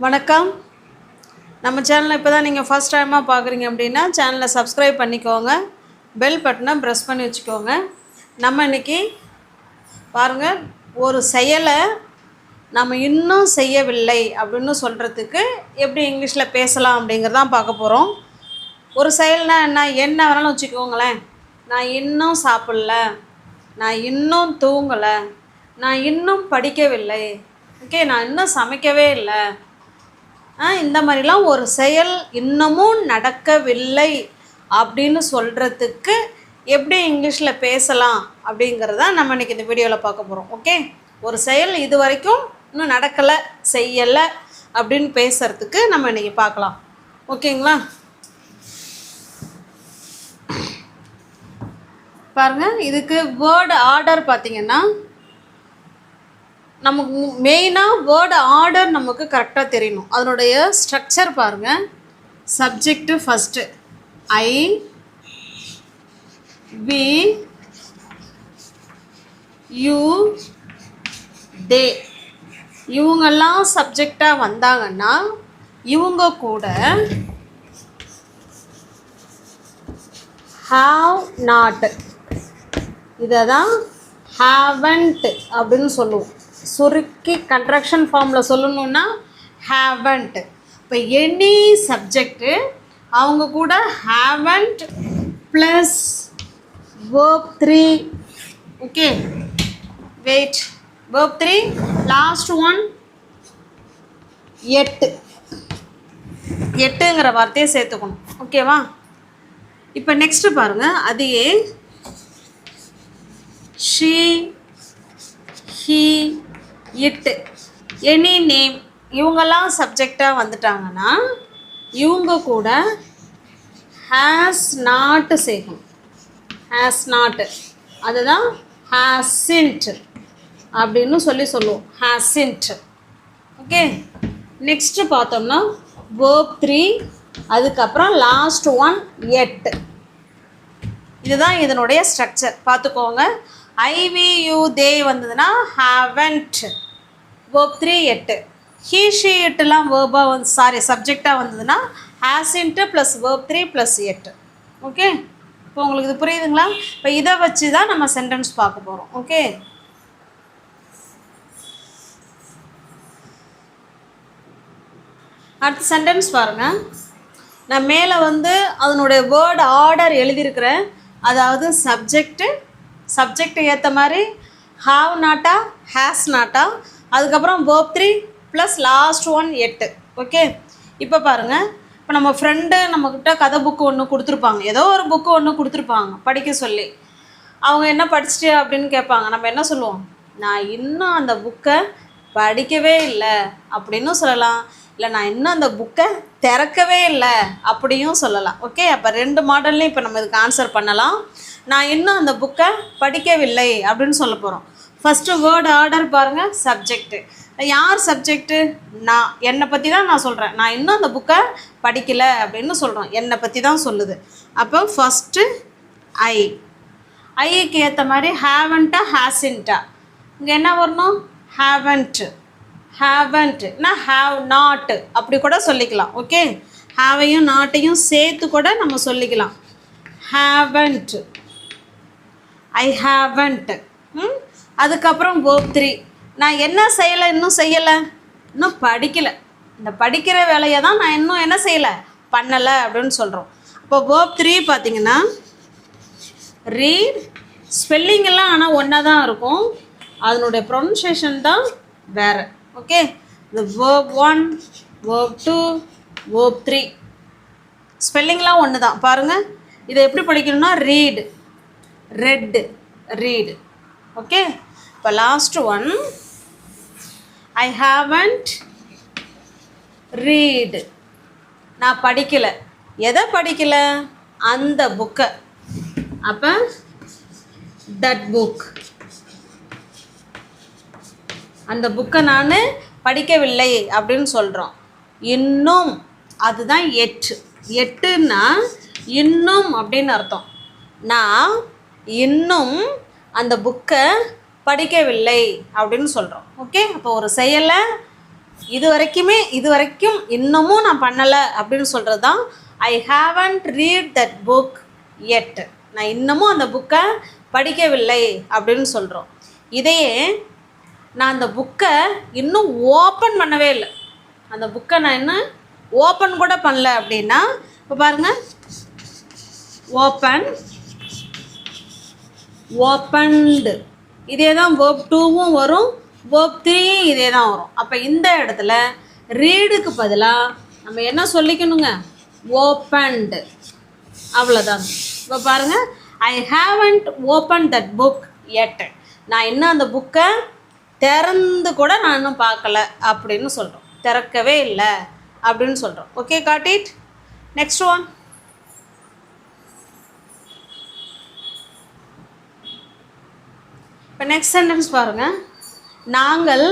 வணக்கம். நம்ம சேனலை இப்போ தான் நீங்கள் ஃபஸ்ட் டைமாக பார்க்குறீங்க அப்படின்னா சேனலை சப்ஸ்கிரைப் பண்ணிக்கோங்க. பெல் பட்டனை ப்ரெஸ் பண்ணி வச்சுக்கோங்க. நம்ம இன்றைக்கி பாருங்கள் ஒரு செயலை நம்ம இன்னும் செய்யவில்லை அப்படின்னு சொல்கிறதுக்கு எப்படி இங்கிலீஷில் பேசலாம் அப்படிங்கிறதான் பார்க்க போகிறோம் ஒரு செயல்னா என்ன? என்ன வேணாலும் வச்சுக்கோங்களேன். நான் இன்னும் சாப்பிடல. நான் இன்னும் தூங்கலை. நான் இன்னும் படிக்கவில்லை. ஓகே நான் இன்னும் சமைக்கவே இல்லை. இந்த மாதிரிலாம் ஒரு செயல் இன்னமும் நடக்கவில்லை அப்படின்னு சொல்கிறதுக்கு எப்படி இங்கிலீஷில் பேசலாம் அப்படிங்கிறத நம்ம இன்றைக்கி இந்த வீடியோவில் பார்க்க போகிறோம் ஓகே ஒரு செயல் இது வரைக்கும் இன்னும் நடக்கலை செய்யலை அப்படின்னு பேசுகிறதுக்கு நம்ம இன்றைக்கி பார்க்கலாம். ஓகேங்களா பாருங்கள் இதுக்கு வேர்டு ஆர்டர் பார்த்தீங்கன்னா நமக்கு மெயினாக வேர்டு ஆர்டர் நமக்கு கரெக்டாக தெரியணும். அதனுடைய ஸ்ட்ரக்சர் பாருங்கள் subject first I we you they இவங்கெல்லாம் சப்ஜெக்டாக வந்தாங்கன்னா இவங்க கூட ஹாவ் நாட் இதை தான் ஹாவன்ட் அப்படின்னு சொல்லுவோம். சுருக்கி கன்ட்ரக்ஷன் ஃபார்மில் சொல்லணுன்னா ஹேவன்ட் இப்போ எனி சப்ஜெக்ட்டு அவங்க கூட haven't plus verb three okay wait verb three last one yet. எட்டுங்கிற வார்த்தையை சேர்த்துக்கணும். ஓகேவா இப்போ நெக்ஸ்ட்டு பாருங்கள் அதையே she he it any name இவங்கெல்லாம் சப்ஜெக்டாக வந்துட்டாங்கன்னா இவங்க கூட ஹேஸ் நாட்டு சேர்க்கணும் ஹேஸ் நாட்டு அதுதான் ஹேசின்ட் அப்படின்னு சொல்லி சொல்லுவோம். ஹேசின்ட் ஓகே நெக்ஸ்ட்டு பார்த்தோம்னா வேர்ப் த்ரீ அதுக்கப்புறம் லாஸ்ட் ஒன் எட்டு. இதுதான் இதனுடைய ஸ்ட்ரக்சர் பார்த்துக்கோங்க. ஐவியூ தே வந்ததுன்னா haven't verb three yet he she எட்டுலாம் வேர்பாக வந்து சாரி சப்ஜெக்டாக வந்ததுன்னா hasn't plus verb three plus yet okay இப்போ உங்களுக்கு இது புரியுதுங்களா? இப்போ இதை வச்சு தான் நம்ம சென்டென்ஸ் பார்க்க போகிறோம் ஓகே அடுத்த சென்டென்ஸ் பாருங்கள் நான் மேலே வந்து அதனுடைய வேர்டு ஆர்டர் எழுதியிருக்கிறேன். அதாவது சப்ஜெக்ட்டு சப்ஜெக்ட் ஏற்ற மாதிரி ஹாவ் நாட்டா ஹேஸ் நாட்டா அதுக்கப்புறம் verb three plus last one yet okay இப்போ பாருங்கள் இப்போ நம்ம ஃப்ரெண்டு நம்மக்கிட்ட கதை புக்கு ஒன்று கொடுத்துருப்பாங்க. ஏதோ ஒரு புக்கு ஒன்று கொடுத்துருப்பாங்க. படிக்க சொல்லி. அவங்க என்ன படிச்சுட்டு அப்படின்னு கேட்பாங்க. நம்ம என்ன சொல்லுவோம்? நான் இன்னும் அந்த புக்கை படிக்கவே இல்லை அப்படின்னும் சொல்லலாம். இல்லை நான் இன்னும் அந்த புக்கை திறக்கவே இல்லை அப்படியும் சொல்லலாம். ஓகே அப்போ ரெண்டு மாடல்லையும் இப்போ நம்ம இதுக்கு ஆன்சர் பண்ணலாம். நான் இன்னும் அந்த புக்கை படிக்கவில்லை அப்படின்னு சொல்ல போகிறோம் ஃபஸ்ட்டு வேர்டு ஆர்டர் பாருங்கள் சப்ஜெக்ட்டு யார் சப்ஜெக்ட்டு நான். என்னை பற்றி தான் நான் சொல்கிறேன் நான் இன்னும் அந்த புக்கை படிக்கலை அப்படின்னு சொல்கிறோம் என்னை பற்றி தான் சொல்லுது. அப்போ ஃபஸ்ட்டு ஐ ஐக்கு ஏற்ற மாதிரி ஹேவன்ட்டா ஹேசின்ட்டா இங்கே என்ன வரணும்? ஹேவன்ட்டு ஹேவன்ட்னா ஹாவ் நாட்டு அப்படி கூட சொல்லிக்கலாம். ஓகே ஹாவையும் நாட்டையும் சேர்த்து கூட நம்ம சொல்லிக்கலாம். ஹேவன்ட்டு ஐ ஹாவன்ட் ம்? அதுக்கப்புறம் வேர்ப் த்ரீ நான் என்ன செய்யலை இன்னும் செய்யலை? இன்னும் படிக்கலை. இந்த படிக்கிற வேலையை தான் நான் இன்னும் என்ன செய்யலை? பண்ணலை அப்படின்னு சொல்கிறோம் இப்போ வேர்ப் த்ரீ பார்த்தீங்கன்னா ரீட் ஸ்பெல்லிங் எல்லாம் ஆனால் ஒன்றா தான் இருக்கும். அதனுடைய ப்ரொனன்சியேஷன் தான் வேறு. ஓகே இந்த verb one verb two verb three ஸ்பெல்லிங்லாம் ஒன்று தான் பாருங்கள் இதை எப்படி படிக்கணும்னா ரீடு ரெட்டு ரீடு ஓகே இப்போ last one I haven't read நான் படிக்கலை. எதை படிக்கலை? அந்த புக்கை அப்போ தட் புக் அந்த புக்கை நான் படிக்கவில்லை அப்படின்னு சொல்கிறோம் இன்னும் அதுதான் எட்டு. எட்டுன்னா இன்னும் அப்படின்னு அர்த்தம். நான் இன்னும் அந்த புக்கை படிக்கவில்லை அப்படின்னு சொல்கிறோம் ஓகே அப்போ ஒரு செயலை இது வரைக்குமே இது வரைக்கும் இன்னமும் நான் பண்ணலை அப்படின்னு சொல்கிறது தான் I haven't read that book yet நான் இன்னமும் அந்த புக்கை படிக்கவில்லை அப்படின்னு சொல்கிறோம் இதையே நான் அந்த புக்கை இன்னும் ஓப்பன் பண்ணவே இல்லை. அந்த புக்கை நான் இன்னும் ஓப்பன் கூட பண்ணல அப்படின்னா இப்போ பாருங்கள் ஓப்பன் ஓப்பன்டு இதே தான் வேர்ப் டூவும் வரும் வேர்ப் த்ரீயும் இதே தான் வரும். அப்போ இந்த இடத்துல ரீடுக்கு பதிலாக நம்ம என்ன சொல்லிக்கணுங்க? ஓப்பன்டு அவ்வளோதான் இப்போ பாருங்கள் I haven't open that book yet நான் இன்னும் அந்த புக்கை திறந்து கூட நான் இன்னும் பார்க்கல அப்படின்னு சொல்கிறோம் திறக்கவே இல்லை அப்படின்னு சொல்கிறோம் okay got it next one இப்போ நெக்ஸ்ட் சென்டென்ஸ் பாருங்கள் நாங்கள்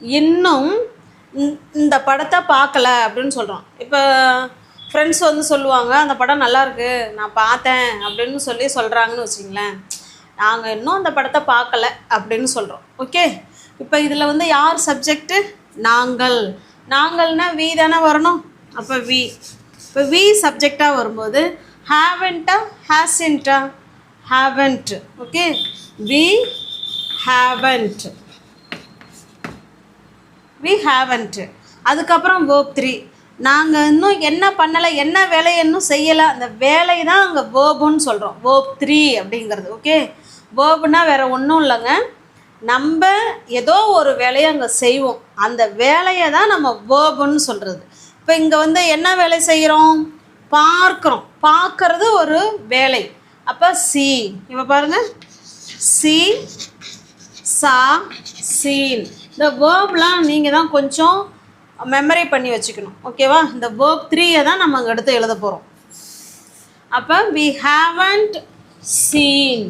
இன்னும் இந்த- படத்தை பார்க்கல அப்படின்னு சொல்கிறோம் இப்போ ஃப்ரெண்ட்ஸ் வந்து சொல்லுவாங்க அந்த படம் நல்லாயிருக்கு நான் பார்த்தேன் அப்படின்னு சொல்லி சொல்கிறாங்கன்னு வச்சிங்களேன் நாங்கள் இன்னும் அந்த படத்தை பார்க்கல அப்படின்னு சொல்கிறோம் ஓகே இப்போ இதில் வந்து யார் சப்ஜெக்ட்டு நாங்கள். நாங்கள்னா வி தானே வரணும்? அப்போ வி இப்போ வி சப்ஜெக்டாக வரும்போது ஹேவன்ட்டா ஹேசின்ட்டா haven't okay we haven't we haven't அதுக்கப்புறம் வேர்ப் த்ரீ நாங்கள் இன்னும் என்ன பண்ணலை என்ன வேலை இன்னும் செய்யலை அந்த வேலை தான் அங்கே வேர்புன்னு சொல்கிறோம் வேர்ப் த்ரீ அப்படிங்கிறது ஓகே வேர்புனா வேறு ஒன்றும் இல்லைங்க. நம்ம ஏதோ ஒரு வேலையை அங்கே செய்வோம். அந்த வேலையை தான் நம்ம வேர்புன்னு சொல்கிறது இப்போ இங்கே வந்து என்ன வேலை செய்கிறோம் பார்க்குறோம். பார்க்கறது ஒரு வேலை. அப்போ சி இப்போ பாருங்கள் சி சா சீன். இந்த வேர்ப்லாம் நீங்கள் தான் கொஞ்சம் மெமரி பண்ணி வச்சுக்கணும். ஓகேவா இந்த வேர்ப் த்ரீயை தான் நம்ம அங்கே எடுத்து எழுத போகிறோம் அப்போ வி ஹாவன்ட் சீன்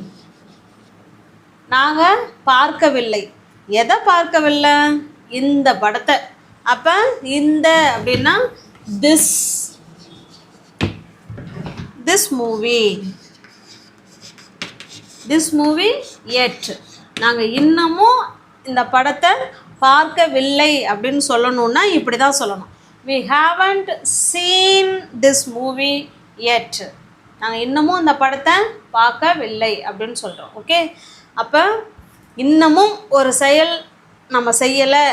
நாங்கள் பார்க்கவில்லை. எதை பார்க்கவில்லை? இந்த படத்தை. அப்போ இந்த அப்படின்னா this this movie this movie yet நாங்கள் இன்னமும் இந்த படத்தை பார்க்கவில்லை அப்படின்னு சொல்லணுன்னா இப்படி தான் சொல்லணும். We haven't seen this movie yet நாங்கள் இன்னமும் இந்த படத்தை பார்க்கவில்லை அப்படின்னு சொல்கிறோம் ஓகே அப்போ இன்னமும் ஒரு செயல் நம்ம செய்யலை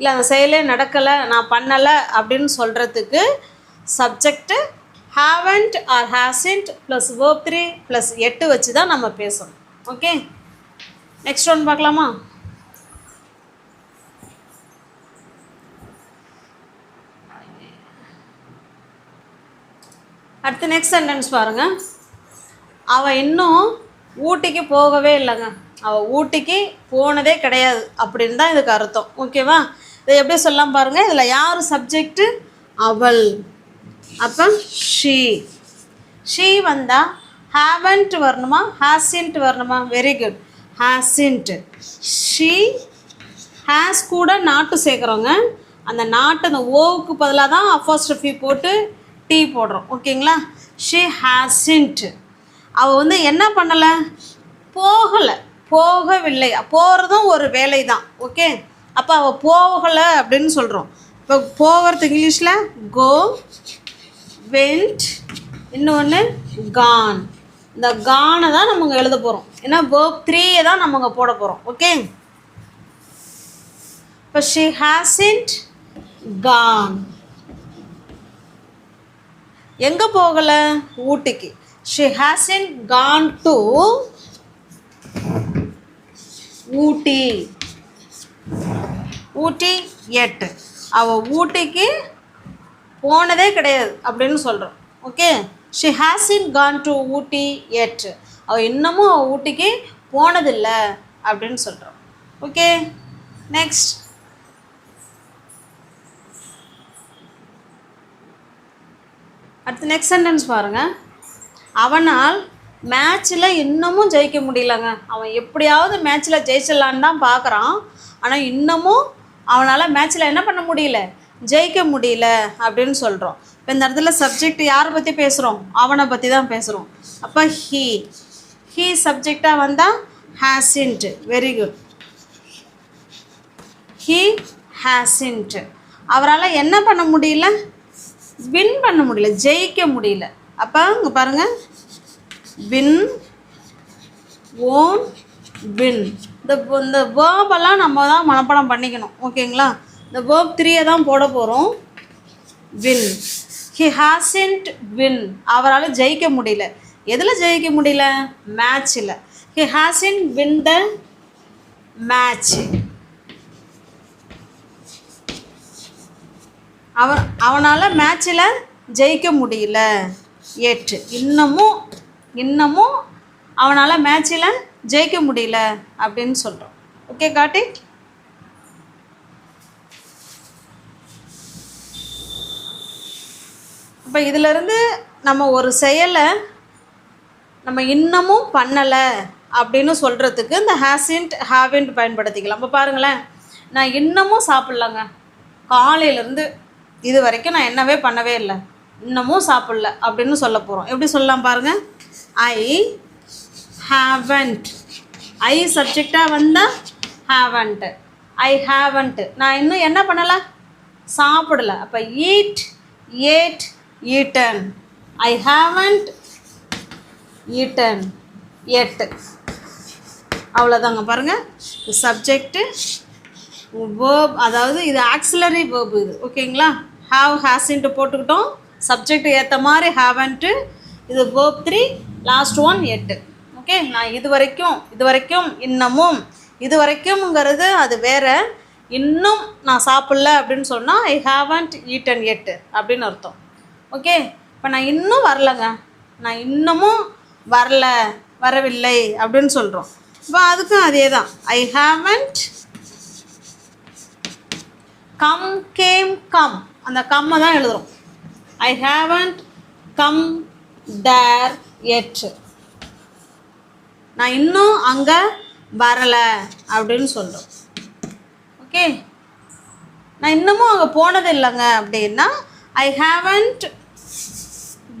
இல்லை அந்த செயலே நடக்கலை நான் பண்ணலை அப்படின்னு சொல்கிறதுக்கு subject haven't or hasn't plus verb three plus yet வச்சு தான் நம்ம பேசணும். ஓகே நெக்ஸ்ட் ஒன் பார்க்கலாமா? அடுத்து நெக்ஸ்ட் சென்டென்ஸ் பாருங்கள் அவள் இன்னும் ஊட்டிக்கு போகவே இல்லைங்க. அவள் ஊட்டிக்கு போனதே கிடையாது அப்படின்னு தான் இதுக்கு அர்த்தம். ஓகேவா இதை எப்படி சொல்லலாம் பாருங்கள் இதில் யார் சப்ஜெக்ட்டு அவள். அப்போ ஷீ ஷீ வந்தால் ஹேவன்ட் வரணுமா? ஹாசின்ட்டு வரணுமா? Very good hasn't she has கூட நாட்டு சேர்க்குறோங்க அந்த நாட்டு அந்த ஓவுக்கு பதிலாக தான் அஃபாஸ்ட்ரஃபி போட்டு டீ போடுறோம். ஓகேங்களா ஷீ ஹேசின்ட் அவள் வந்து என்ன பண்ணலை? போகலை. போகவில்லை. போகிறதும் ஒரு வேலை தான் ஓகே அப்போ அவள் போகலை அப்படின்னு சொல்கிறோம் இப்போ போகிறது இங்கிலீஷில் கோ வெண்ட் இன்னொன்று கான் இந்த கானை தான் நம்ம எழுத போகிறோம் ஏன்னா வேர்ப் த்ரீயை தான் நம்ம போட போகிறோம் ஓகே இப்போ ஷி ஹாசின்ட் கான் எங்கே போகலை? ஊட்டிக்கு. She hasn't gone to Ooty. Ooty yet. அவள் ஊட்டிக்கு போனதே கிடையாது அப்படின்னு சொல்கிறோம் okay she hasn't gone to Ooty yet அவள் இன்னமும் அவள் ஊட்டிக்கு போனதில்லை அப்படின்னு சொல்கிறோம் ஓகே நெக்ஸ்ட் அடுத்து நெக்ஸ்ட் சென்டென்ஸ் பாருங்கள் அவனால் மேட்ச்சில் இன்னமும் ஜெயிக்க முடியலங்க. அவன் எப்படியாவது மேட்ச்சில் ஜெயிச்சிடலான்னு தான் பார்க்குறான் ஆனால் இன்னமும் அவனால் மேட்ச்சில் என்ன பண்ண முடியல? ஜெயிக்க முடியல அப்படின்னு சொல்கிறோம் இப்போ இந்த இடத்துல சப்ஜெக்ட் யாரை பற்றி பேசுகிறோம் அவனை பற்றி தான் பேசுகிறோம் அப்போ ஹீ ஹீ சப்ஜெக்டாக வந்தால் hasn't very good he hasn't அவரால் என்ன பண்ண முடியல? வின் பண்ண முடியல. ஜெயிக்க முடியல. அப்போ இங்கே பாருங்கள் வின் ஓன் வின் இந்த இந்த வேர்பெல்லாம் நம்ம தான் மனப்பாடம் பண்ணிக்கணும். ஓகேங்களா இந்த வேர்ப் த்ரீயை தான் போட போகிறோம் வின் ஹி ஹாசன்ட் வின் அவரால் ஜெயிக்க முடியல. எதில் ஜெயிக்க முடியல? மேட்ச்சில் he hasn't win the match அவன் அவனால் மேட்ச்சில் ஜெயிக்க முடியல. ஏற்று. இன்னமும் இன்னமும் அவனால் மேட்ச்சில் ஜெயிக்க முடியல அப்படின்னு சொல்கிறோம் ஓகே காட்டி இப்போ இதிலிருந்து நம்ம ஒரு செயலை நம்ம இன்னமும் பண்ணலை அப்படின்னு சொல்கிறதுக்கு இந்த ஹேசின்ட் ஹாவின்ட் பயன்படுத்திக்கலாம். இப்போ பாருங்களேன் நான் இன்னமும் சாப்பிட்லங்க. காலையிலேருந்து இது வரைக்கும் நான் என்னவே பண்ணவே இல்லை. இன்னமும் சாப்பிட்ல அப்படின்னு சொல்ல போகிறோம் எப்படி சொல்லலாம் பாருங்கள் ஐ ஹாவன்ட் ஐ சப்ஜெக்டாக வந்தால் ஹேவன்ட்டு ஐ ஹாவன்ட்டு நான் இன்னும் என்ன பண்ணலை? சாப்பிடல. அப்போ eat ate eaten I haven't eaten yet அவ்வளோதாங்க பாருங்கள் சப்ஜெக்ட்டு வேர்ப் அதாவது இது ஆக்சிலரி வேர்ப் இது. ஓகேங்களா ஹாவ் ஹேஸின்ட்டு போட்டுக்கிட்டோம். சப்ஜெக்ட் ஏற்ற மாதிரி ஹாவன்ட்டு இது verb three last one yet okay நான் இது வரைக்கும் இது வரைக்கும் இன்னமும் இது வரைக்கும்ங்கிறது அது வேற. இன்னும் நான் சாப்பிடல அப்படின்னு சொன்னால் ஐ ஹாவன்ட் ஈட்டன் எட்டு அப்படின்னு அர்த்தம். ஓகே? இப்போ நான் இன்னும் வரலங்க. நான் இன்னமும் வரல வரவில்லை அப்படின்னு சொல்கிறோம் இப்போ அதுக்கும் அதே தான் I haven't come came come அந்த கம்மை தான் எழுதுகிறோம் ஐ ஹாவன்ட் கம் தேர் எட் நான் இன்னும் அங்கே வரலை அப்படின்னு சொல்கிறோம் ஓகே? நான் இன்னமும் அங்கே போனது இல்லைங்க அப்படின்னா I haven't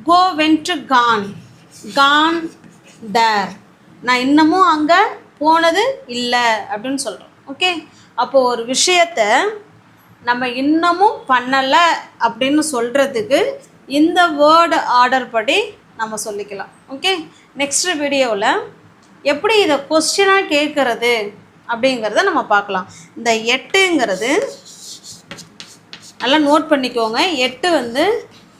go went gone gone there நான் இன்னமும் அங்கே போனது இல்லை அப்படின்னு சொல்கிறோம் ஓகே அப்போது ஒரு விஷயத்தை நம்ம இன்னமும் பண்ணலை அப்படின்னு சொல்கிறதுக்கு இந்த வேர்டு ஆர்டர் படி நம்ம சொல்லிக்கலாம். ஓகே நெக்ஸ்ட் வீடியோவில் எப்படி இதை கொஸ்டினாக கேட்குறது அப்படிங்கிறத நம்ம பார்க்கலாம். இந்த எட்டுங்கிறது நல்லா நோட் பண்ணிக்கோங்க. எட்டு வந்து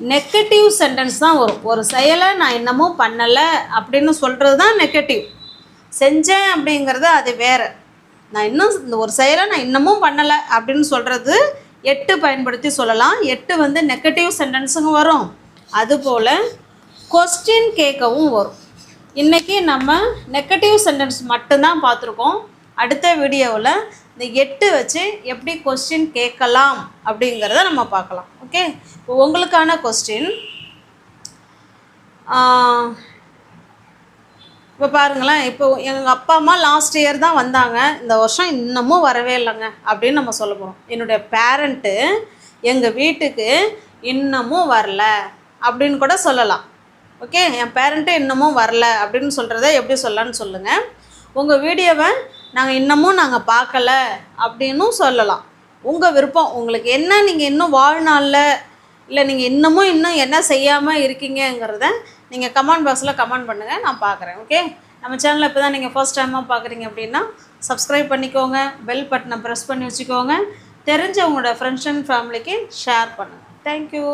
நெகட்டிவ் சென்டென்ஸ் தான் வரும். ஒரு செயலை நான் இன்னமும் பண்ணலை அப்படின்னு சொல்கிறது தான் நெகட்டிவ் செஞ்சேன் அப்படிங்கிறது அது வேறு. நான் இன்னும் இந்த ஒரு செயலை நான் இன்னமும் பண்ணலை அப்படின்னு சொல்கிறது எட்டு பயன்படுத்தி சொல்லலாம். எட்டு வந்து நெகட்டிவ் சென்டென்ஸுங்க வரும். அதுபோல் கொஸ்டின் கேட்கவும் வரும். இன்றைக்கி நம்ம நெகட்டிவ் சென்டென்ஸ் மட்டும்தான் பார்த்துருக்கோம். அடுத்த வீடியோவில் இந்த எட்டு வச்சு எப்படி கொஸ்டின் கேட்கலாம் அப்படிங்கிறத நம்ம பார்க்கலாம். ஓகே இப்போ உங்களுக்கான கொஸ்டின் இப்போ பாருங்களேன். இப்போ எங்கள் அப்பா அம்மா லாஸ்ட் இயர் தான் வந்தாங்க. இந்த வருஷம் இன்னமும் வரவே இல்லைங்க அப்படின்னு நம்ம சொல்ல போகிறோம் என்னுடைய பேரண்ட்டு எங்கள் வீட்டுக்கு இன்னமும் வரல அப்படின்னு கூட சொல்லலாம். ஓகே என் பேரண்ட்டு இன்னமும் வரல அப்படின்னு சொல்கிறத எப்படி சொல்லலான்னு சொல்லுங்கள் உங்கள் வீடியோவை நாங்கள் இன்னமும் நாங்கள் பார்க்கல அப்படின்னும் சொல்லலாம். உங்கள் விருப்பம். உங்களுக்கு என்ன நீங்கள் இன்னும் வாழ்நாளில் இல்லை நீங்கள் இன்னமும் இன்னும் என்ன செய்யாமல் இருக்கீங்கங்கிறத நீங்கள் கமெண்ட் பாக்ஸில் கமெண்ட் பண்ணுங்கள் நான் பார்க்குறேன். ஓகே நம்ம சேனலில் இப்போ தான் நீங்கள் ஃபர்ஸ்ட் டைமாக பார்க்குறீங்க அப்படின்னா சப்ஸ்கிரைப் பண்ணிக்கோங்க. பெல் பட்டனை ப்ரெஸ் பண்ணி வச்சுக்கோங்க. தெரிஞ்ச உங்களோட ஃப்ரெண்ட்ஸ் அண்ட் ஃபேமிலிக்கு ஷேர் பண்ணுங்கள் தேங்க்யூ